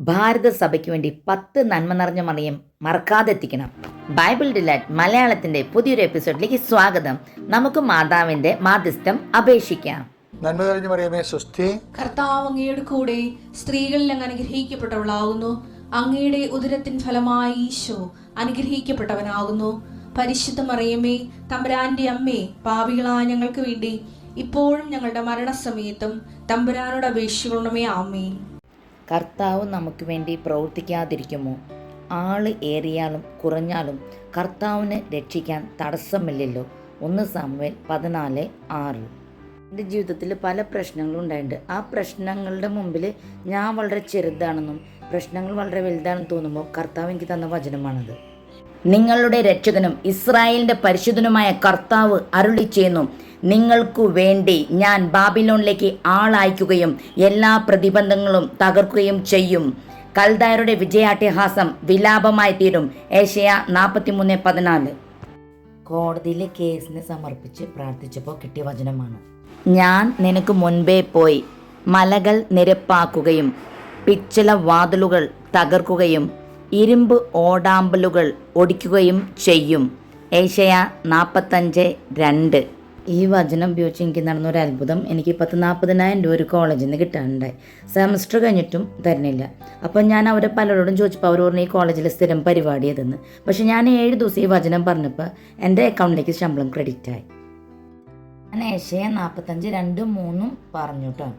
ഭാരത സഭയ്ക്ക് വേണ്ടി പത്ത് നന്മ നിറഞ്ഞ മറിയം മറക്കാതെ എത്തിക്കണം. ബൈബിൾ ഡിലാറ്റ് മലയാളത്തിന്റെ പുതിയൊരു എപ്പിസോഡിലേക്ക് സ്വാഗതം. നമുക്ക് മാതാവിന്റെ മാധ്യസ്ഥം അപേക്ഷിക്കാം. നന്മ നിറഞ്ഞ മറിയമേ സുസ്ഥി കർത്താവ് അങ്ങയുടെ കൂടെ സ്ത്രീകളിൽ അങ്ങ് അനുഗ്രഹിക്കപ്പെട്ടവളാകുന്നു അങ്ങയുടെ ഉദരത്തിൻ ഫലമായി ഈശോ അനുഗ്രഹിക്കപ്പെട്ടവനാകുന്നു. പരിശുദ്ധ മറിയമ്മേ തമ്പുരാന്റെ അമ്മേ പാപികളായ ഞങ്ങൾക്ക് വേണ്ടി ഇപ്പോഴും ഞങ്ങളുടെ മരണസമയത്തും തമ്പുരാനോട് അപേക്ഷിക്കണമേ. ആമേൻ. കർത്താവ് നമുക്ക് വേണ്ടി പ്രവർത്തിക്കാതിരിക്കുമോ? ആൾ ഏറിയാലും കുറഞ്ഞാലും കർത്താവിനെ രക്ഷിക്കാൻ തടസ്സമില്ലല്ലോ. ഒന്ന് സാമുവേൽ പതിനാല് ആറ്. എന്റെ ജീവിതത്തിൽ പല പ്രശ്നങ്ങളും ഉണ്ടായിട്ടുണ്ട്. ആ പ്രശ്നങ്ങളുടെ മുമ്പിൽ ഞാൻ വളരെ ചെറുതാണെന്നും പ്രശ്നങ്ങൾ വളരെ വലുതാണെന്ന് തോന്നുമ്പോൾ കർത്താവ് എനിക്ക് തന്ന വചനമാണത്. നിങ്ങളുടെ രക്ഷകനും ഇസ്രായേലിന്റെ പരിശുദ്ധനുമായ കർത്താവ് അരുളി ചെയ്യുന്നു. നിങ്ങൾക്കു വേണ്ടി ഞാൻ ബാബിലോണിലേക്ക് ആളയക്കുകയും എല്ലാ പ്രതിബന്ധങ്ങളും തകർക്കുകയും ചെയ്യും. കൽദായരുടെ വിജയാട്ടിഹാസം വിലാപമായി തീരും. ഏഷ്യ നാൽപ്പത്തിമൂന്ന് പതിനാല്. കോടതിയിലെ കേസിനെ സമർപ്പിച്ച് പ്രാർത്ഥിച്ചപ്പോൾ കിട്ടിയ വചനമാണ്. ഞാൻ നിനക്ക് മുൻപേ പോയി മലകൾ നിരപ്പാക്കുകയും പിച്ചള വാതിലുകൾ തകർക്കുകയും ഇരുമ്പ് ഓടാമ്പലുകൾ ഒടിക്കുകയും ചെയ്യും. ഏഷ്യ നാൽപ്പത്തഞ്ച് രണ്ട്. ഈ വചനം ഉപയോഗിച്ച് എനിക്ക് നടന്ന ഒരു അത്ഭുതം. എനിക്ക് പത്ത് നാൽപ്പതിനായിരം രൂപ ഒരു കോളേജിൽ നിന്ന് കിട്ടാനുണ്ടായി സെമസ്റ്റർ കഴിഞ്ഞിട്ടും തരുന്നില്ല. അപ്പം ഞാൻ അവരെ പലരോടും ചോദിച്ചപ്പോൾ അവർ പറഞ്ഞു ഈ കോളേജിൽ സ്ഥിരം പരിപാടി അതെന്ന് പക്ഷെ ഞാൻ ഏഴ് ദിവസം ഈ വചനം പറഞ്ഞപ്പോൾ എന്റെ അക്കൗണ്ടിലേക്ക് ശമ്പളം ക്രെഡിറ്റ് ആയി. ഞാൻ ഏഷ്യ നാൽപ്പത്തഞ്ച് രണ്ടും മൂന്നും പറഞ്ഞു കേട്ടോ